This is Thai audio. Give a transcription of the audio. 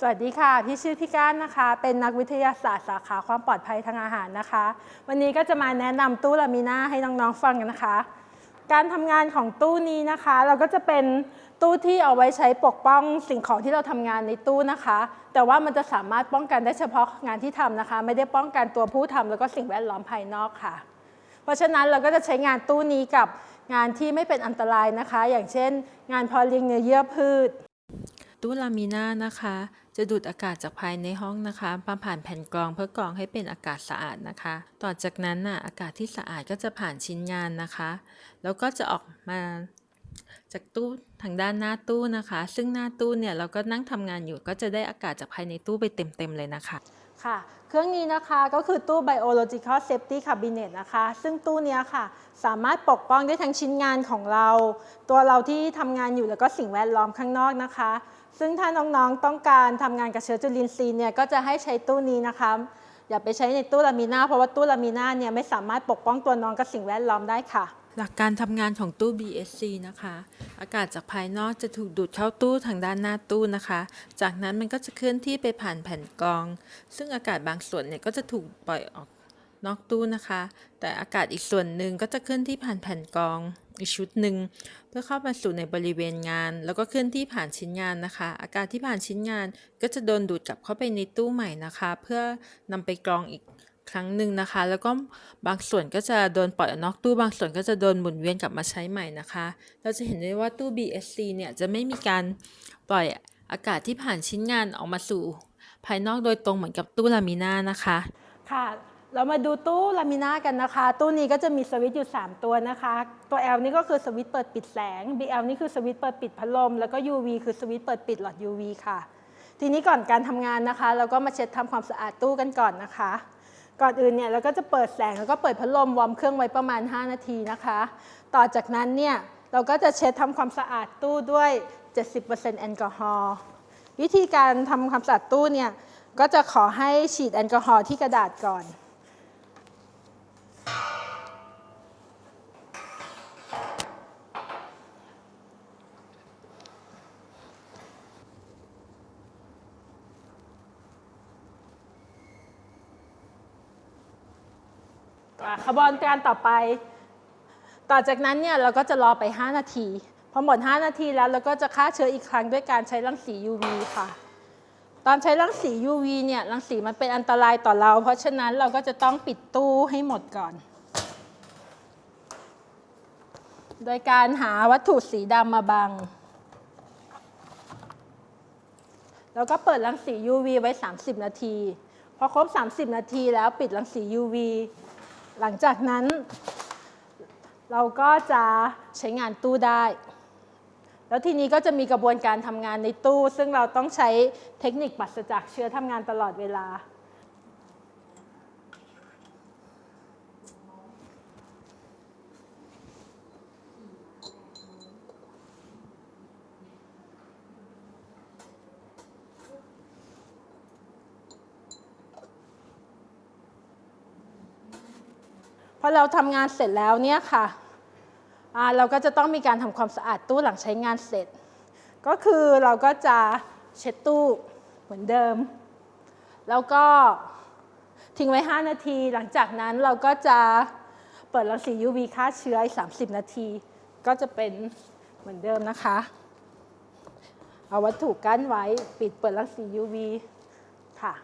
สวัสดีค่ะ พี่ชื่อพี่ก้านนะคะ เป็นนักวิทยาศาสตร์สาขาความปลอดภัยทางอาหารนะคะ วันนี้ก็จะมาแนะนำตู้ลามิน่าให้น้องๆฟังกันนะคะ การทำงานของตู้นี้นะคะ เราก็จะเป็นตู้ที่เอาไว้ใช้ปกป้องสิ่งของที่เราทำงานในตู้นะคะ แต่ว่ามันจะสามารถป้องกันได้เฉพาะงานที่ทำนะคะ ไม่ได้ป้องกันตัวผู้ทำแล้วก็สิ่งแวดล้อมภายนอกค่ะ เพราะฉะนั้นเราก็จะใช้งานตู้นี้กับงานที่ไม่เป็นอันตรายนะคะ อย่างเช่น งานพอเลี้ยงเนื้อเยื่อพืชตู้ลามิน่านะคะ จะดูดอากาศจากภายในห้องนะคะมาผ่านแผ่นกรองเพื่อกรองให้เป็นอากาศสะอาดนะคะ ต่อจากนั้นน่ะอากาศที่สะอาดก็จะผ่านชิ้นงานนะคะ แล้วก็จะออกมาจากตู้ทางด้านหน้าตู้นะคะ ซึ่งหน้าตู้เนี่ยเราก็นั่งทำงานอยู่ก็จะได้อากาศจากภายในตู้ไปเต็มๆเลยนะคะค่ะ ครื่องนี้นะคะก็คือตู้ biological safety cabinet นะคะ ซึ่งตู้นี้ค่ะ สามารถปกป้องได้ทั้งชิ้นงานของเรา ตัวเราที่ทำงานอยู่แล้วก็สิ่งแวดล้อมข้างนอกนะคะ ซึ่งถ้าน้องๆต้องการทำงานกับเชื้อจุลินทรีย์เนี่ยก็จะให้ใช้ตู้นี้นะคะ อย่าไปใช้ในตู้ลามิน่าเพราะว่าตู้ลามิน่าเนี่ยไม่สามารถปกป้องตัวน้องกับสิ่งแวดล้อมได้ค่ะ หลักการทำงานของตู้ BSC นะคะ อากาศจากภายนอกจะถูกดูดเข้าตู้ทางด้านหน้าตู้นะคะ จากนั้นมันก็จะเคลื่อนที่ไปผ่านแผ่นกรอง ซึ่งอากาศบางส่วนเนี่ยก็จะถูกปล่อยออกนอกตู้นะคะ แต่อากาศอีกส่วนหนึ่งก็จะเคลื่อนที่ผ่านแผ่นกรองอีกชุดหนึ่งเพื่อเข้ามาสู่ในบริเวณงาน แล้วก็เคลื่อนที่ผ่านชิ้นงานนะคะ อากาศที่ผ่านชิ้นงานก็จะโดนดูดกลับเข้าไปในตู้ใหม่นะคะ เพื่อนำไปกรองอีก ครั้งหนึ่งนะคะ แล้วก็บางส่วนก็จะโดนปล่อยนอกตู้บางส่วนก็จะโดนหมุนเวียนกลับมาใช้ใหม่นะคะ เราจะเห็นได้ว่าตู้ BSC เนี่ยจะไม่มีการปล่อยอากาศที่ผ่านชิ้นงานออกมาสู่ ภายนอกโดยตรงเหมือนกับตู้ลามิน่านะคะค่ะเรามาดูตู้ลามิน่ากันนะคะ ตู้นี้ก็จะมีสวิตช์อยู่ 3 ตัวนะคะ ตัว L นี่ก็คือสวิตช์เปิดปิดแสง BL นี่คือสวิตช์เปิดปิดพัดลม แล้วก็ UV คือสวิตช์เปิดปิดหลอด UV ค่ะ ทีนี้ก่อนการทำงานนะคะ เราก็มาเช็ดทำความสะอาดตู้กันก่อนนะคะ ก่อนอื่นเนี่ยเราก็จะเปิดแสงแล้วก็เปิดพัดลมวอร์มเครื่องไว้ประมาณ 5 นาทีนะคะ ต่อจากนั้นเนี่ยเราก็จะเช็ดทำความสะอาดตู้ด้วย 70%แอลกอฮอล์วิธีการทำความสะอาดตู้เนี่ยก็จะขอให้ฉีดแอลกอฮอล์ที่กระดาษก่อน อะขบวนการต่อไป ต่อจากนั้นเนี่ยเราก็จะรอไป 5 นาที พอหมด 5 นาทีแล้วเราก็จะฆ่าเชื้ออีกครั้งด้วยการใช้รังสี UV ค่ะ ตอนใช้รังสี UV เนี่ยรังสีมันเป็นอันตรายต่อเรา เพราะฉะนั้นเราก็จะต้องปิดตู้ให้หมดก่อน โดยการหาวัตถุสีดำมาบัง แล้วก็เปิดรังสี UV ไว้ 30 นาที พอครบ 30 นาทีแล้วปิดรังสี UV หลังจากนั้น เราก็จะใช้งานตู้ได้ แล้วทีนี้ก็จะมีกระบวนการทำงานในตู้ ซึ่งเราต้องใช้เทคนิคปัสจากเชื้อทำงานตลอดเวลา อเราทำงานเสร็จแล้วเนี่ยค่ะเราก็จะต้องมีการทำความสะอาดตู้หลังใช้งานเสร็จ ก็คือเราก็จะเช็ดตู้เหมือนเดิม แล้วก็ทิ้งไว้ 5 นาที หลังจากนั้นเราก็จะเปิดรังสี UV ฆ่าเชื้ออีก30 นาที ก็จะเป็นเหมือนเดิมนะคะ เอาวัตถุกั้นไว้ปิดเปิดรังสี UV